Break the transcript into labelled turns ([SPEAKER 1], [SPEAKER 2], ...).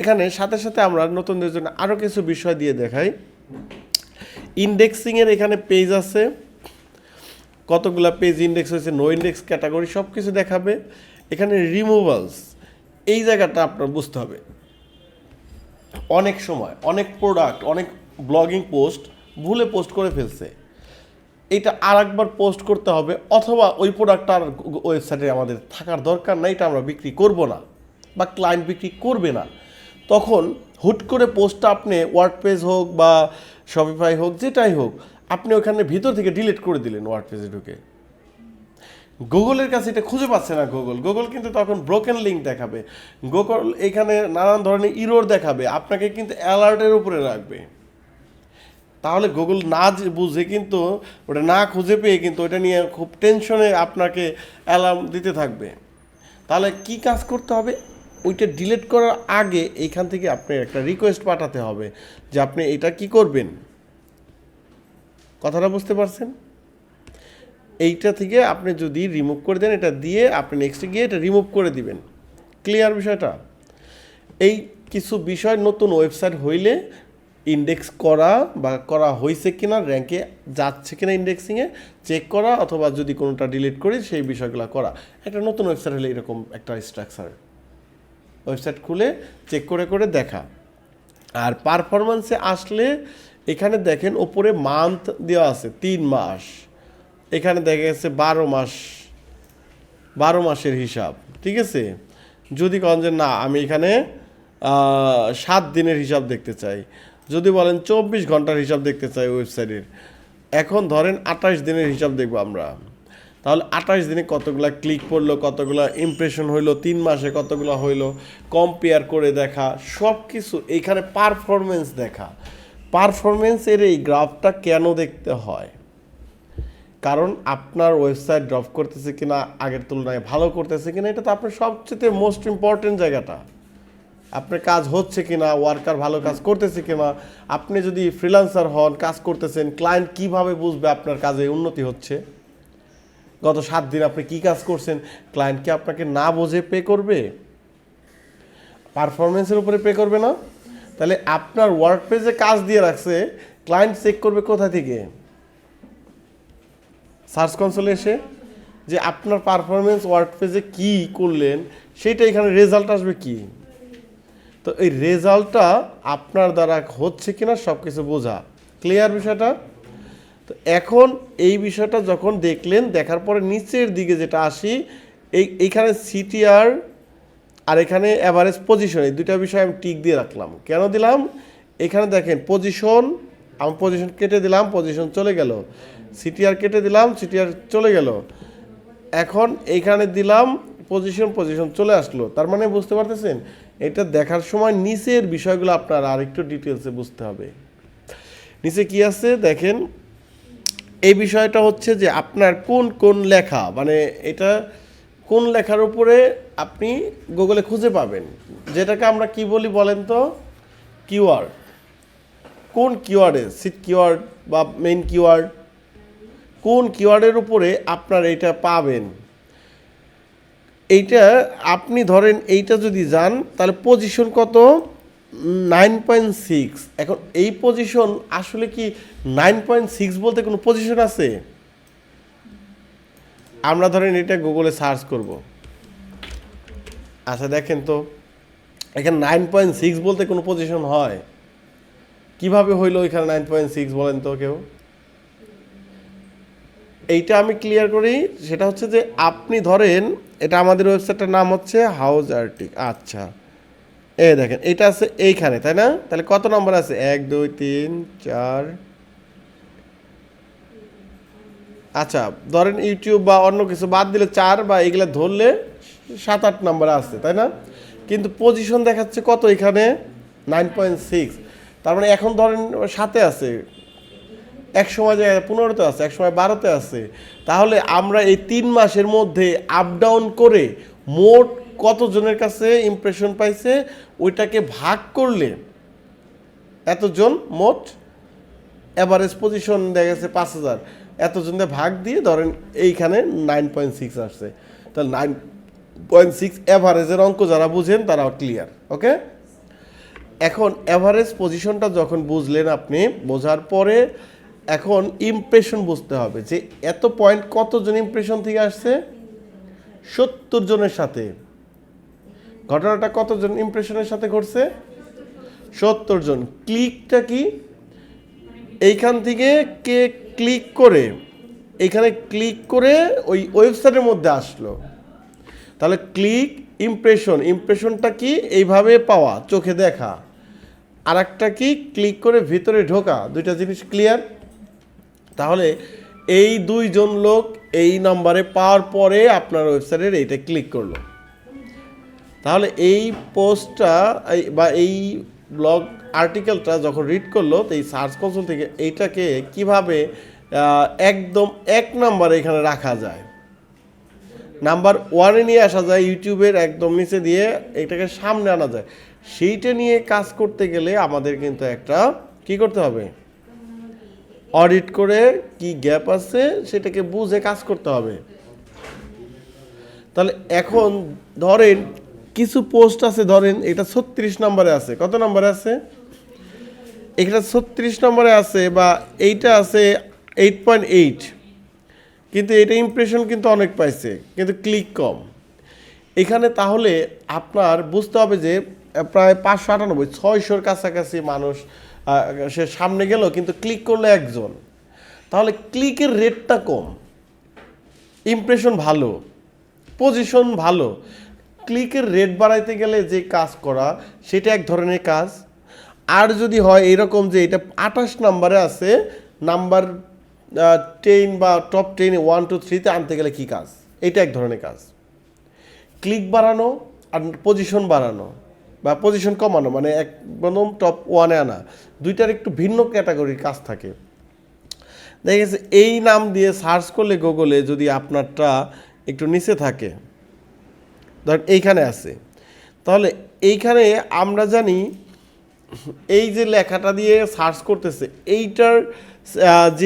[SPEAKER 1] এখানে সাথে সাথে আমরা নতুনদের জন্য আরও কিছু বিষয় দিয়ে দেখাই। ইন্ডেক্সিংয়ের এখানে পেজ আছে। কতগুলো পেজ ইন্ডেক্স হয়েছে নো ইন্ডেক্স ক্যাটাগরি সব কিছু দেখাবে। এখানে রিমুভালস এই জায়গাটা আপনার বুঝতে হবে। অনেক সময়, অনেক প্রোডাক্ট অনেক ব্লগিং পোস্ট ভুলে পোস্ট করে ফেলছে। এটা আর একবার পোস্ট করতে হবে, অথবা ওই প্রোডাক্টটা আর ওয়েবসাইটে আমাদের থাকার দরকার নাই, এটা আমরা বিক্রি করব না, বা ক্লায়েন্ট বিক্রি করবে না। তখন হুট করে পোস্টটা আপনি ওয়ার্ড পেজ হোক বা শপিফাই হোক, যেটাই হোক, আপনি ওখানে ভিতর থেকে ডিলিট করে দিলেন ওয়ার্ড পেজে ঢুকে। গুগলের কাছে এটা খুঁজে পাচ্ছে না গুগল। গুগল কিন্তু তখন ব্রোকেন লিঙ্ক দেখাবে। গুগল এখানে নানান ধরনের ইরোর দেখাবে। আপনাকে কিন্তু অ্যালার্টের উপরে রাখবে। তাহলে গুগল না বুঝে কিন্তু, ওটা না খুঁজে পেয়ে কিন্তু ওটা নিয়ে খুব টেনশনে আপনাকে অ্যালার্ম দিতে থাকবে। তাহলে কি কাজ করতে হবে? ওইটা ডিলিট করার আগে এইখান থেকে আপনি একটা রিকোয়েস্ট পাঠাতে হবে যে আপনি এটা কি করবেন। কথাটা বুঝতে পারছেন? এইটা থেকে আপনি যদি রিমুভ করে দেন, এটা দিয়ে আপনি নেক্সটে গিয়ে এটা রিমুভ করে দিবেন। ক্লিয়ার বিষয়টা? এই কিছু বিষয় নতুন ওয়েবসাইট হইলে ইন্ডেক্স করা বা করা হয়েছে কিনা র্যাঙ্কে যাচ্ছে কিনা ইন্ডেক্সিংয়ে চেক করা, অথবা যদি কোনোটা ডিলিট করি, সেই বিষয়গুলো করা। একটা নতুন ওয়েবসাইট হলে এরকম একটা স্ট্রাকচার ওয়েবসাইট খুলে চেক করে করে দেখা। আর পারফরমেন্সে আসলে এখানে দেখেন ওপরে মান্থ দেওয়া আছে, তিন মাস। এখানে দেখা গেছে বারো মাস, বারো মাসের হিসাব, ঠিক আছে? যদি কন যে না, আমি এখানে সাত দিনের হিসাব দেখতে চাই। যদি বলেন চব্বিশ ঘণ্টার হিসাব দেখতে চাই ওয়েবসাইটের, এখন ধরেন আঠাশ দিনের হিসাব দেখব আমরা। তাহলে আঠাশ দিনে কতগুলা ক্লিক পড়ল, কতগুলো ইমপ্রেশন হইল, তিন মাসে কতগুলো হইল কম্পেয়ার করে দেখা সব কিছু এইখানে পারফরমেন্স দেখা। পারফরমেন্সের এই গ্রাফটা কেন দেখতে হয়? কারণ আপনার ওয়েবসাইট ড্রপ করতেছে কিনা, আগের তুলনায় ভালো করতেছে কিনা, এটা তো আপনার সবচেয়ে মোস্ট ইম্পর্টেন্ট জায়গাটা। আপনার কাজ হচ্ছে কিনা ওয়ার্কার ভালো কাজ করতেছে কিনা, আপনি যদি ফ্রিল্যান্সার হন, কাজ করতেছেন ক্লায়েন্ট কীভাবে বুঝবে আপনার কাজে উন্নতি হচ্ছে? গত সাত দিন আপনি কি কাজ করছেন? ক্লায়েন্ট কি আপনাকে না বোঝে পে করবে? পারফরমেন্সের উপরে পে করবে না? তাহলে আপনার ওয়ার্ক পেজে কাজ দিয়ে রাখছে ক্লায়েন্ট চেক করবে কোথা থেকে? সার্চ কনসোলে এসে যে আপনার পারফরমেন্স ওয়ার্ড পেজে কি করলেন সেটা এখানে রেজাল্ট আসবে কি? তো এই রেজাল্টটা আপনার দ্বারা হচ্ছে কিনা সব কিছু বোঝা। ক্লিয়ার বিষয়টা? তো এখন এই বিষয়টা যখন দেখলেন, দেখার পরে নিচের দিকে যেটা আসি, এই, এইখানে সিটিআর আর এখানে অ্যাভারেজ পজিশন এই দুইটা বিষয় আমি টিক দিয়ে রাখলাম। কেন দিলাম? এখানে দেখেন পজিশন আমি পজিশন কেটে দিলাম পজিশন চলে গেল। সিটিআর কেটে দিলাম সিটিআর চলে গেল। এখন এইখানে দিলাম পজিশন পজিশন চলে আসলো। তার মানে বুঝতে পারতেছেন? এটা দেখার সময় নিচের বিষয়গুলো আপনার আরেকটু ডিটেলসে বুঝতে হবে। নিচে কি আছে? দেখেন এই বিষয়টা হচ্ছে যে আপনার কোন কোন লেখা? মানে এটা কোন লেখার উপরে আপনি গুগলে খুঁজে পাবেন? যেটাকে আমরা কি বলি বলেন তো? কিওয়ার্ড কোন কিওয়ার্ডে সিট কিওয়ার্ড বা মেইন কিওয়ার্ড কোন কিওয়ার্ডের উপরে আপনার এইটা পাবেন? এইটা আপনি ধরেন এইটা যদি যান, তাহলে পজিশন কত? Nine point six. এখন এই পজিশন আসলে কি নাইন পয়েন্ট সিক্স বলতে কোনো পজিশন আছে? আমরা ধরেন এটা গুগলে সার্চ করব। আচ্ছা দেখেন তো। এখানে নাইন পয়েন্ট সিক্স বলতে কোনো পজিশন হয়। কীভাবে হইল এখানে নাইন পয়েন্ট সিক্স বলেন তো কেউ? এইটা আমি ক্লিয়ার করি, সেটা হচ্ছে যে আপনি ধরেন, এটা আমাদের ওয়েবসাইটটার নাম হচ্ছে হাউস আর্টিক আচ্ছা। এই দেখেন, এটা আছে এইখানে, তাই না? তাহলে কত নম্বর আছে? এক, দুই, তিন, চার। আচ্ছা ধরেন ইউটিউব বা অন্য কিছু বাদ দিলে চার বা এগুলো ধরলে সাত, আট নম্বর আছে, তাই না? কিন্তু পজিশন দেখাচ্ছে কত এখানে? Nine point six. তার মানে এখন ধরেন সাথে আছে। এক সময় জায়গায় পনেরোতে আছে, এক সময় বারোতে আছে। তাহলে আমরা এই তিন মাসের মধ্যে আপ ডাউন করে মোট কতজনের কাছে ইমপ্রেশন পাইছে, ওইটাকে ভাগ করলে এতজন মোট অ্যাভারেজ পজিশন দেখা গেছে পাঁচ হাজার। এতজন ভাগ দিয়ে ধরেন এইখানে নাইন পয়েন্ট সিক্স আসছে। তাহলে নাইন পয়েন্ট সিক্স অ্যাভারেজের অঙ্ক যারা বুঝেন তারা ক্লিয়ার ওকে এখন অ্যাভারেজ পজিশনটা যখন বুঝলেন আপনি, বোঝার পরে এখন ইমপ্রেশন বুঝতে হবে যে এত পয়েন্ট কতজন ইমপ্রেশন থেকে আসছে? সত্তর জনের সাথে। ঘটনাটা কতজন ইমপ্রেশনের সাথে ঘটছে? সত্তর জন। ক্লিকটা কি? এইখান থেকে কে ক্লিক করে এখানে ক্লিক করে ওই ওয়েবসাইটের মধ্যে আসলো। তাহলে ক্লিক ইমপ্রেশন ইমপ্রেশনটা কি? এইভাবে পাওয়া, চোখে দেখা। আর একটা কি? ক্লিক করে ভিতরে ঢোকা। দুইটা জিনিস ক্লিয়ার তাহলে এই দুইজন লোক এই নাম্বারে পাওয়ার পরে আপনার ওয়েবসাইটের এইটা ক্লিক করল। তাহলে এই পোস্টটা বা এই ব্লগ আর্টিকেলটা যখন রিড করল, তো এই সার্চ কনসোল থেকে এইটাকে কীভাবে একদম এক নাম্বারে এখানে রাখা যায়? নাম্বার ওয়ানে নিয়ে আসা যায়, ইউটিউবের একদম নিচে দিয়ে এটাকে সামনে আনা যায়। সেইটা নিয়ে কাজ করতে গেলে আমাদের কিন্তু একটা কি করতে হবে? অডিট করে কি গ্যাপ আছে সেটাকে বুঝে কাজ করতে হবে। তাহলে এখন ধরেন কিছু পোস্ট আছে, ধরেন এটা ছত্রিশ নম্বরে আছে। কত নম্বরে আছে? এটা ছত্রিশ নম্বরে আছে বা এইটা আছে এইট পয়েন্ট এইট কিন্তু এটা ইমপ্রেশন কিন্তু অনেক পাইছে, কিন্তু ক্লিক কম। এখানে তাহলে আপনার বুঝতে হবে যে, প্রায় পাঁচশো আটানব্বই, ছয়শোর কাছাকাছি মানুষ সে সামনে গেল, কিন্তু ক্লিক করল একজন। তাহলে ক্লিকের রেটটা কম। ইমপ্রেশন ভালো পজিশন ভালো। ক্লিকের রেট বাড়াইতে গেলে যে কাজ করা, সেটা এক ধরনের কাজ। আর যদি হয় এরকম যে এটা আঠাশ নাম্বারে আছে, নাম্বার টেন বা টপ টেন ওয়ান টু থ্রিতে আনতে গেলে কী কাজ? এটা এক ধরনের কাজ। ক্লিক বাড়ানো আর পজিশন বাড়ানো বা পজিশন কমানো মানে একদম টপ ওয়ানে আনা, দুইটার একটু ভিন্ন ক্যাটাগরির কাজ থাকে। দেখা গেছে, এই নাম দিয়ে সার্চ করলে গুগলে যদি আপনারটা একটু নিচে থাকে ধর এইখানে আছে। তাহলে এইখানে আমরা জানি এই যে লেখাটা দিয়ে সার্চ করতেছে, এইটার যে